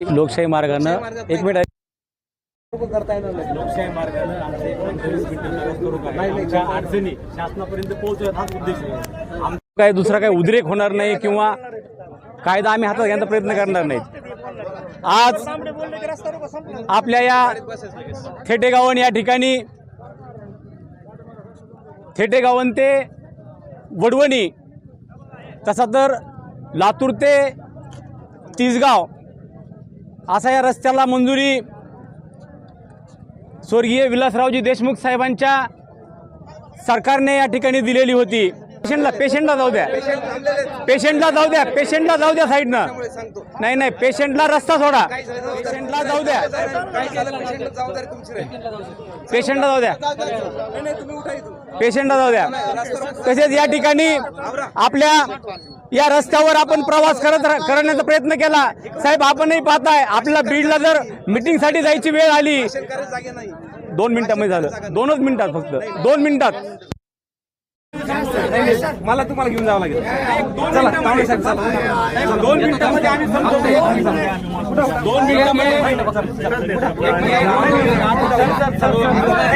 लोकशाही मार्गानं एक मिनिट लोकशाही मार्गानं आमच्या अडचणी शासनापर्यंत हाच उद्देश काय दुसरा काही उद्रेक होणार नाही किंवा कायदा आम्ही हातात घेण्याचा प्रयत्न करणार नाहीत. आज आपल्या या थेटेगावन या ठिकाणी थेटेगावन ते वडवणी तसा तर लातूर ते तिसगाव असा या रस्त्याला मंजुरी स्वर्गीय विलासरावजी देशमुख साहेबांच्या सरकारने या ठिकाणी दिलेली होती. पेशंटला पेशंटला जाऊ द्या. पेशंटला जाऊ द्या. पेशंटला जाऊ द्या साईडनं नाही नाही. पेशंटला रस्ता सोडा. पेशंटला जाऊ द्या. पेशंटला जाऊ द्या पेशंटला जाऊ द्या. तसेच या ठिकाणी आपल्या या रस्त्यावर आपण प्रवास करत करण्याचा प्रयत्न केला. साहेब आपणही पाहताय आपल्याला बीडला जर मिटिंगसाठी जायची वेळ आली. दोन मिनिटांमध्ये झालं. दोनच मिनिटात फक्त. दोन मिनिटात. मला तुम्हाला घेऊन जावं लागेल. चला साहेब चला. दोन मिनिटांमध्ये आम्ही दोन मिनिटांमध्ये.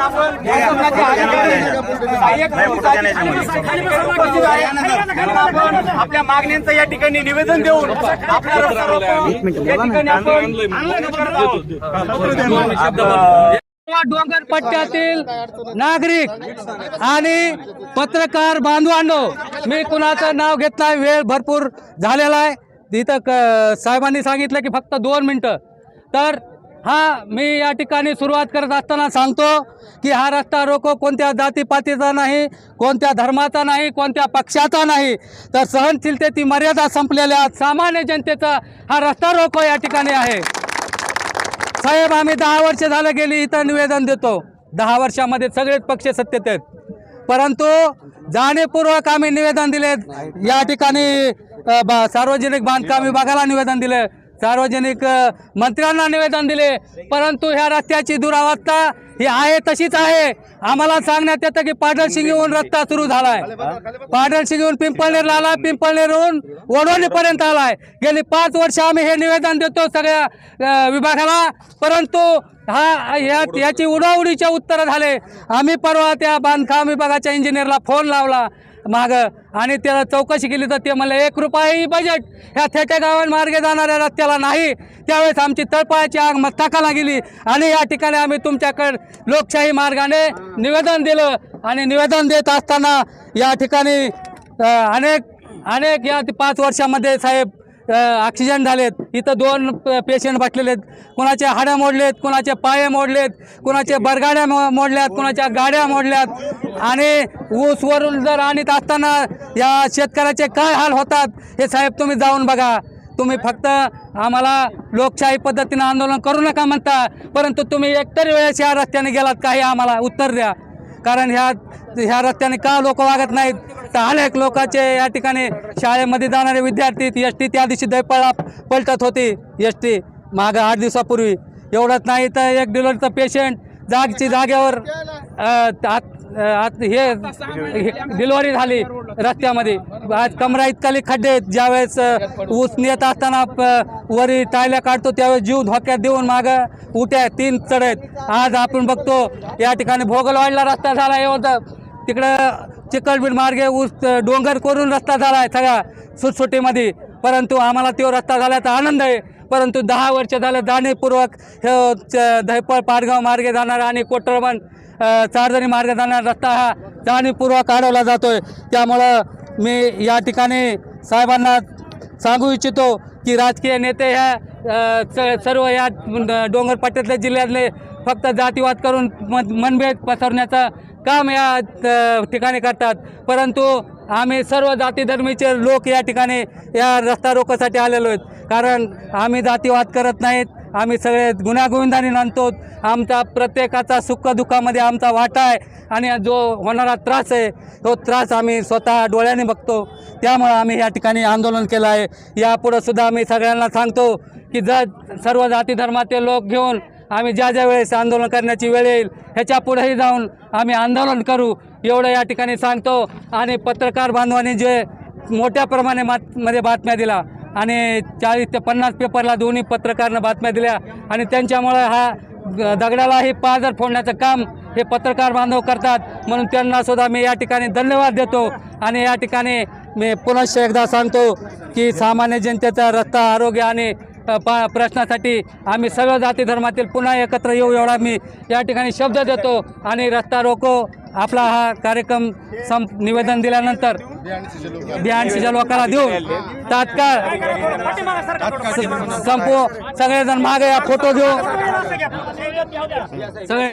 आपण आपल्या मागण्यांचं या ठिकाणी निवेदन देऊन आपला रस्ता रोको. या ठिकाणी आपण करत आहोत. डोंगर पट्ट्यातील नागरिक आणि पत्रकार बांधवांनो मी कुणाचं नाव घेत नाही वेळ भरपूर झालेला आहे. तिथं साहेबांनी सांगितलं की फक्त दोन मिनटं. तर हा मी या ठिकाणी सुरुवात करत असताना सांगतो की हा रस्ता रोको कोणत्या जातीपातीचा नाही कोणत्या धर्माचा नाही कोणत्या पक्षाचा नाही तर सहनशीलतेची मर्यादा संपलेल्या सामान्य जनतेचा हा रस्ता रोको या ठिकाणी आहे. साहेब आम्ही दहा वर्ष झालं गेली इथं निवेदन देतो. दहा वर्षामध्ये सगळेच पक्ष सत्तेत आहेत. परंतु जाणीवपूर्वक आम्ही निवेदन दिले या ठिकाणी बा- सार्वजनिक बांधकाम विभागाला निवेदन दिले. सार्वजनिक मंत्र्यांना निवेदन दिले. परंतु ह्या रस्त्याची दुरावस्था ही आहे तशीच आहे. आम्हाला सांगण्यात येतं की पाडळशी रस्ता सुरू झालाय. पाडळशी घेऊन पिंपळनेरला आला पिंपळनेरहून वडोलीपर्यंत आलाय. गेली पाच वर्ष आम्ही हे निवेदन देतो सगळ्या विभागाला. परंतु हा या याची उडाउडीच्या उत्तरं झाले. आम्ही परवा त्या बांधकाम विभागाच्या इंजिनियरला फोन लावला. माग आणि त्याला चौकशी केली तर ते म्हणलं एक रुपयाही बजेट ह्या थेट्या गावांमार्गे जाणाऱ्या रस्त्याला नाही. त्यावेळेस आमची तळपाळाची आग मस्तकाला गेली आणि या ठिकाणी आम्ही तुमच्याकडे लोकशाही मार्गाने निवेदन दिलं आणि निवेदन देत असताना या ठिकाणी अनेक अनेक या पाच वर्षामध्ये साहेब ऑक्सिजन झालेत. इथं दोन पेशंट बसलेले आहेत कुणाचे हाडं मोडलेत कुणाचे पाये मोडलेत कुणाचे बरगाड्या मो- मोडल्यात कुणाच्या गाड्या मोडल्यात. आणि ऊस वरून जर आणत असताना या शेतकऱ्याचे काय हाल होतात हे साहेब तुम्ही जाऊन बघा. तुम्ही फक्त आम्हाला लोकशाही पद्धतीनं आंदोलन करू नका म्हणता परंतु तुम्ही एकतरी वेळेस या रस्त्याने गेलात काही आम्हाला उत्तर द्या. कारण ह्या ह्या रस्त्याने का लोक वागत नाहीत? तर अनेक लोकांचे या ठिकाणी शाळेमध्ये जाणारे विद्यार्थी एस टी त्या दिवशी दैपळा पलटत होती. एस टी मागं आठ दिवसापूर्वी. एवढंच नाही तर एक डिलरचा पेशंट जागची जागेवर आत- हे डिलिव्हरी झाली रस्त्यामध्ये. आज कमरा इतकाली खड्डे आहेत ज्यावेळेस ऊस नेत असताना वरी टायल्या काढतो त्यावेळेस जीव धोक्यात देऊन मागं उट्या तीन चढ आहेत आज आपण बघतो या ठिकाणी भोगलवाडला रस्ता झाला. एवढं तिकडं चिकलबीड मार्गे ऊस डोंगर करून रस्ता झाला आहे सगळा सुटसुटीमध्ये. परंतु आम्हाला तो रस्ता झाल्याचा आनंद आहे. परंतु दहा वर्ष झालं जाणीवपूर्वक हे च- पाडगाव मार्गे जाणारा आणि कोटरबन चारजणी मार्गे जाणारा रस्ता हा जाणीवपूर्वक अडवला आहे त्यामुळं मी या ठिकाणी साहेबांना सांगू इच्छितो की राजकीय नेते ह्या स- सर्व या डोंगरपट्ट्यातल्या जिल्ह्यातले फक्त जातीवाद करून मन मनभेद पसरण्याचं काम या ठिकाणी करतात. परंतु आम्ही सर्व जाती धर्मीचे लोक या ठिकाणी या रस्ता रोकोसाठी आलेलो आहेत. कारण आम्ही जातीवाद करत नाहीत. आम्ही सगळे गुन्ह्यागोविंदाने नांदतो. आमचा प्रत्येकाचा सुखदुःखामध्ये आमचा वाटा आहे. आणि जो होणारा त्रास आहे तो त्रास आम्ही स्वतः डोळ्याने बघतो. त्यामुळं आम्ही या ठिकाणी आंदोलन केलं आहे. यापुढं सुद्धा आम्ही सगळ्यांना सांगतो की जर सर्व जाती धर्माचे लोक घेऊन आम्ही ज्या ज्या वेळेस आंदोलन करण्याची वेळ येईल ह्याच्या पुढेही जाऊन आम्ही आंदोलन करू. एवढं या ठिकाणी सांगतो. आणि पत्रकार बांधवांनी जे मोठ्या प्रमाणे मात मध्ये बातम्या दिला आणि चाळीस ते पन्नास पेपरला दोन्ही पत्रकारनं बातम्या दिल्या. आणि त्यांच्यामुळे हा दगडालाही पाजर फोडण्याचं काम हे पत्रकार बांधव करतात. म्हणून त्यांना सुद्धा मी या ठिकाणी धन्यवाद देतो. आणि या ठिकाणी मी पुनश्च एकदा सांगतो की सामान्य जनतेचा रस्ता आरोग्य आणि पा प्रश्नासाठी आम्ही सर्व जाती धर्मातील पुन्हा एकत्र येऊ एवढा मी या ठिकाणी शब्द देतो आणि रस्ता रोको. आपला हा कार्यक्रम सं निवेदन दिल्यानंतर ब्याऐंशीच्या लोकांना देऊ तात्काळ संपू. सगळेजण मागे या फोटो घेऊ. सगळे